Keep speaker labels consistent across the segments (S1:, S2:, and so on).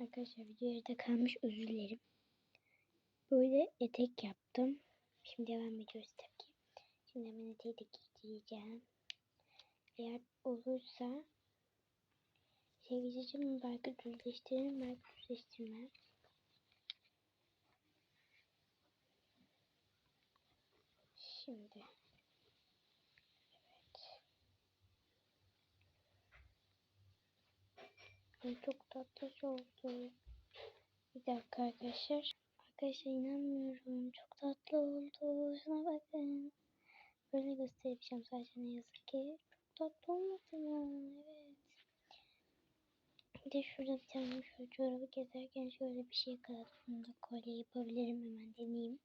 S1: Arkadaşlar video yarıda kalmış özür dilerim. Böyle etek yaptım. Şimdi devam ediyoruz tabii ki. Şimdi hemen eteği de giyeceğim. Eğer olursa şey giyeceğim belki düzleştiririm belki düzleştirmem. Şimdi Çok tatlı oldu. Bir dakika arkadaşlar. Arkadaşlar inanmıyorum. Çok tatlı oldu. Şuna bakın. Böyle göstereceğim sadece ne yazık ki. Çok tatlı olmadı mı? Evet. Bir de şurada bir tane şöyle çorabı gezerken şöyle bir şey yakaladım. Bunu da kolye yapabilirim. Hemen deneyeyim.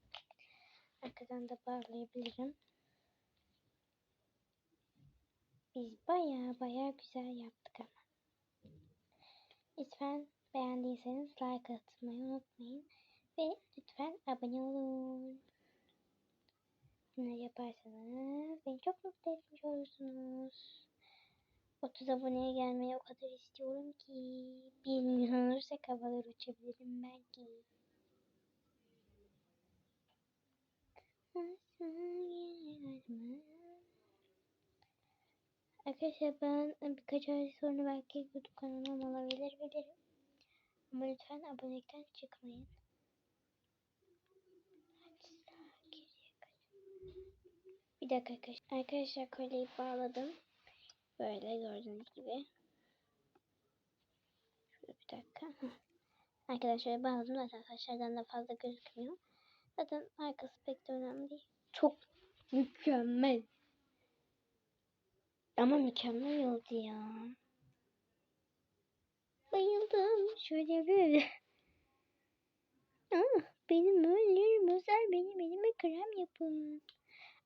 S1: Arkadan da bağlayabilirim. Biz baya baya güzel yaptık ama. Lütfen beğendiyseniz like atmayı unutmayın. Ve lütfen abone olun. Bunları yaparsanız beni çok mutlu etmiş olursunuz. 30 aboneye gelmeyi o kadar istiyorum ki. 1 milyon olursa havalar uçabilirim belki. Arkadaşlar ben birkaç ay sonra belki YouTube kanalım olabilir bilirim. Ama lütfen abonelikten çıkmayın. Bir dakika arkadaşlar. Arkadaşlar kolyeyi bağladım. Böyle gördüğünüz gibi. Şöyle bir dakika. Arkadaşlar bağladım zaten saçlardan da fazla gözükmüyor. Zaten arkası pek de önemli değil. Çok mükemmel. Ama mükemmel oldu ya. Bayıldım. Şöyle böyle. Ah, benim önlerim özel. Benim elime krem yapın.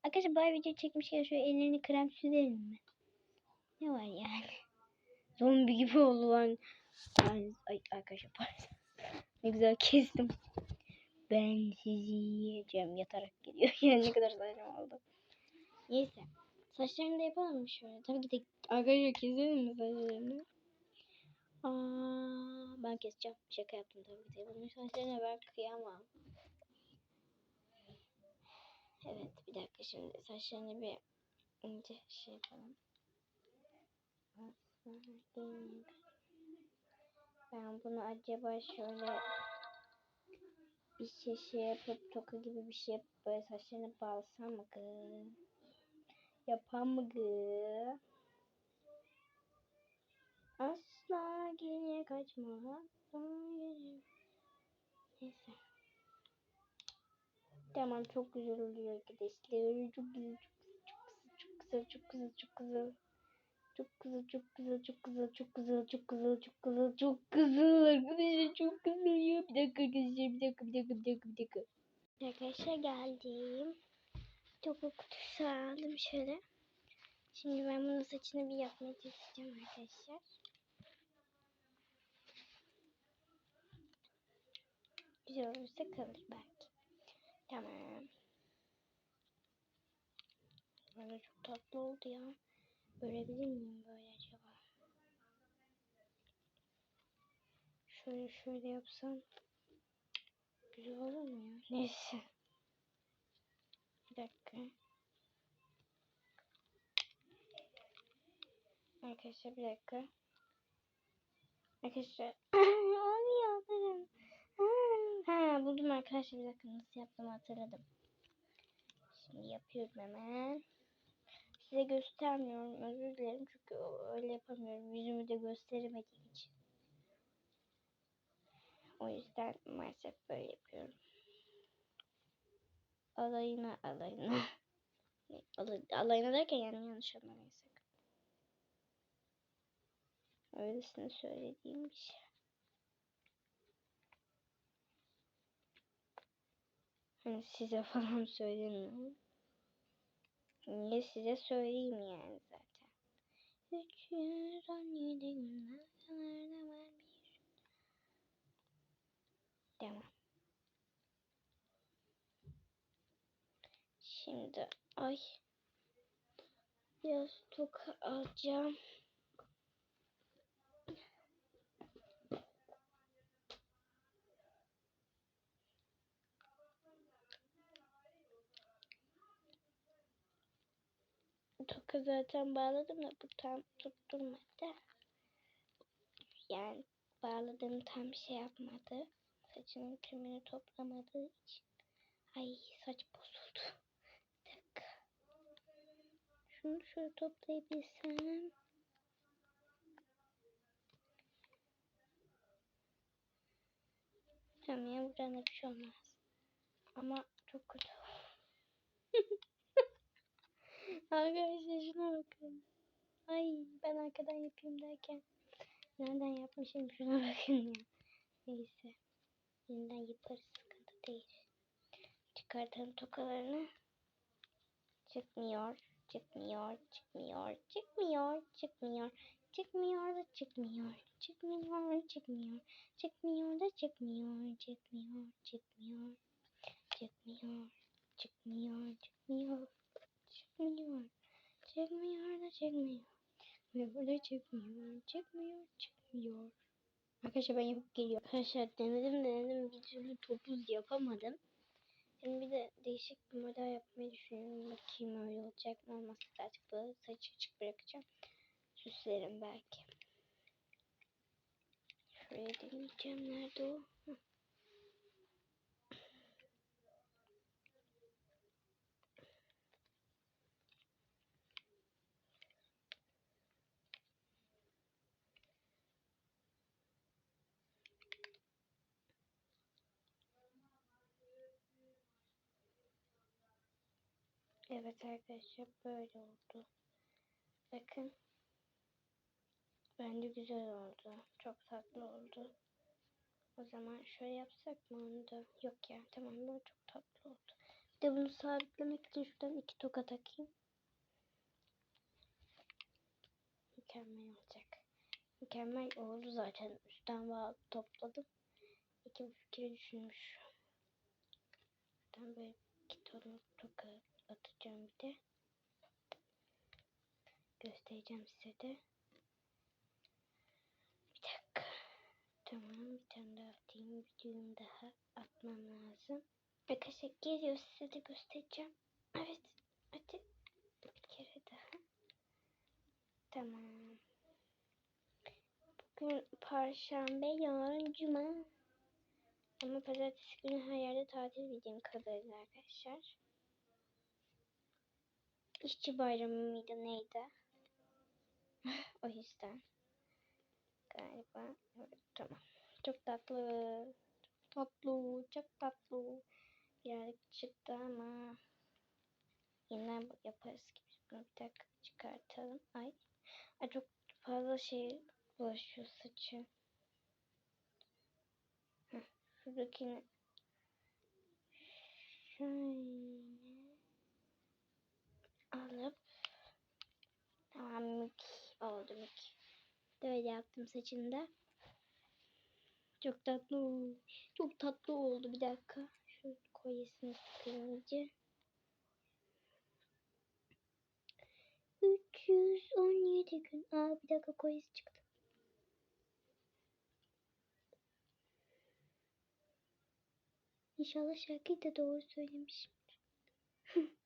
S1: Arkadaşlar bu ay video çekmişken şöyle ellerini krem sürelim mi? Ne var yani? Zombi gibi oldu lan. Ay, ay arkadaşlar pardon. Ne güzel kestim. Ben sizi yiyeceğim yatarak geliyor. Yani ne kadar saçma oldu. Neyse. Saçlarını da yapalım mı şöyle? Tabii ki de arkadaşlar keselim mi saçlarını? Aa, ben keseceğim. Şaka yaptım tabii ki de. Bunun saçlarına ben kıyamam. Evet bir dakika şimdi saçlarını bir önce şey yapalım. Ben bunu acaba şöyle bir şey şey yapıp toka gibi bir şey yapıp böyle saçlarını bağlasam mı kız? Yapam mı kız? Asla geriye kaçma. Neyse. Tamam çok güzel oluyor arkadaşlar. Çok güzel, çok güzel, çok güzel, çok güzel. Çok güzel, çok güzel, çok güzel, çok güzel, çok güzel, çok güzel, çok güzel. Arkadaşlar çok güzel ya. Bir dakika arkadaşlar, bir dakika, bir dakika, bir dakika, bir dakika. Arkadaşlar geldim. Topu kutusu aldım şöyle. Şimdi ben bunun saçını bir yapmaya çalışacağım arkadaşlar. Güzel olursa kalır belki. Tamam. Böyle çok tatlı oldu ya. Örebilir miyim böyle acaba? Şöyle şöyle yapsam güzel olur mu ya? Neyse. Arkadaşlar bir dakika. Arkadaşlar olmuyor. Ha buldum arkadaşlar bir dakika nasıl yaptım hatırladım. Şimdi yapıyorum hemen. Size göstermiyorum özür dilerim çünkü öyle yapamıyorum. Yüzümü de gösteremediğim için. O yüzden maalesef böyle yapıyorum. Alayına alayına. alayına derken yani yanlış anlamayın sakın. Öylesine söylediğim bir şey. Hani size falan söylemiyorum. Niye size söyleyeyim yani zaten. 317 günler var bir. Tamam. Şimdi ay biraz tok alacağım. Toka zaten bağladım da bu tam tutturmadı. Yani bağladığım tam şey yapmadı. Saçının tümünü toplamadığı için. Ay saç bozuldu. Şunu şöyle toplayabilsem. Tamam ya buradan da bir şey olmaz. Ama çok kötü. Arkadaşlar şuna bakın. Ay ben arkadan yapayım derken nereden yapmışım şuna bakın ya. Neyse. Yeniden yaparız sıkıntı değil. Çıkartalım tokalarını. Çıkmıyor. Çıkmıyor. Çıkmıyor. Çıkmıyor. Çıkmıyor. Çıkmıyor da çıkmıyor. Çıkmıyor. Çıkmıyor. Çıkmıyor da çıkmıyor. Çıkmıyor. Çıkmıyor. Çıkmıyor. Çıkmıyor. Çıkmıyor. Çıkmıyor. Çıkmıyor da çıkmıyor. Ve burada çıkmıyor. Çıkmıyor. Çıkmıyor. Arkadaşlar ben yapıp geliyorum. Arkadaşlar denedim denedim bir türlü topuz yapamadım. Şimdi bir de değişik bir model yapmayı düşünüyorum. Bakayım öyle olacak mı olmazsa artık böyle saçı açık bırakacağım. Süslerim belki. Şuraya deneyeceğim. Nerede o? Hı. Evet arkadaşlar böyle oldu. Bakın. Bence güzel oldu. Çok tatlı oldu. O zaman şöyle yapsak mı onu da? Yok ya tamam bu çok tatlı oldu. Bir de bunu sabitlemek için şuradan iki toka takayım. Mükemmel olacak. Mükemmel oldu zaten. Üstten bağ topladım. İki fikri düşünmüş. Ben böyle iki toka atacağım bir de. Göstereceğim size de. Bir dakika. Tamam bir tane daha atayım. Bir düğüm daha atmam lazım. Arkadaşlar geliyor size de göstereceğim. Evet. Hadi. Bir kere daha. Tamam. Bugün Perşembe, yarın Cuma. Ama pazartesi günü her yerde tatil bildiğim kadarıyla arkadaşlar. İşçi bayramı mıydı neydi? o yüzden. Galiba. Evet tamam. Çok tatlı. Tatlı. Çok tatlı. Birazcık çıktı ama yeniden yaparız gibi. Bunu bir dakika çıkartalım. Ay. Ay çok fazla şey bulaşıyor saçı. Heh, şuradakini şöyle alıp tamam mük oldu mük. Böyle yaptım saçını da. Çok tatlı. Çok tatlı oldu. Bir dakika. Şu kolyesini sıkayım iyice. 317 gün. Aa bir dakika kolyesi çıktı. İnşallah şarkıyı da doğru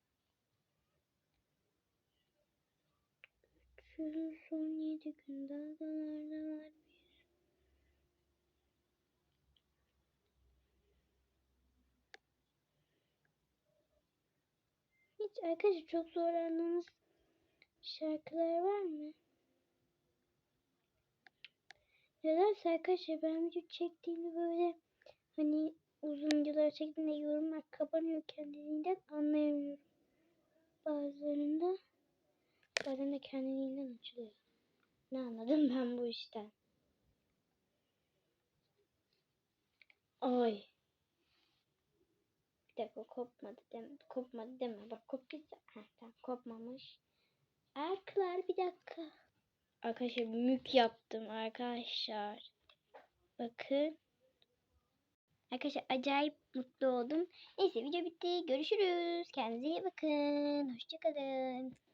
S1: söylemişim. 317 gün dalgalarda var bir. Hiç arkadaşlar çok zorlandığınız şarkılar var mı? Nedense arkadaşlar ben video çektiğimde böyle hani uzun videolar çektiğimde yorumlar kapanıyor kendiliğinden anlayamıyorum. Bazılarında bazen de kendiliğinden açılıyor. Ne anladım ben bu işten? Ay. Bir dakika kopmadı deme. Kopmadı deme. Bak koptuysa. Heh, tamam kopmamış. Arkadaşlar bir dakika. Arkadaşlar mük yaptım arkadaşlar. Bakın. Arkadaşlar acayip mutlu oldum. Neyse video bitti. Görüşürüz. Kendinize iyi bakın. Hoşçakalın.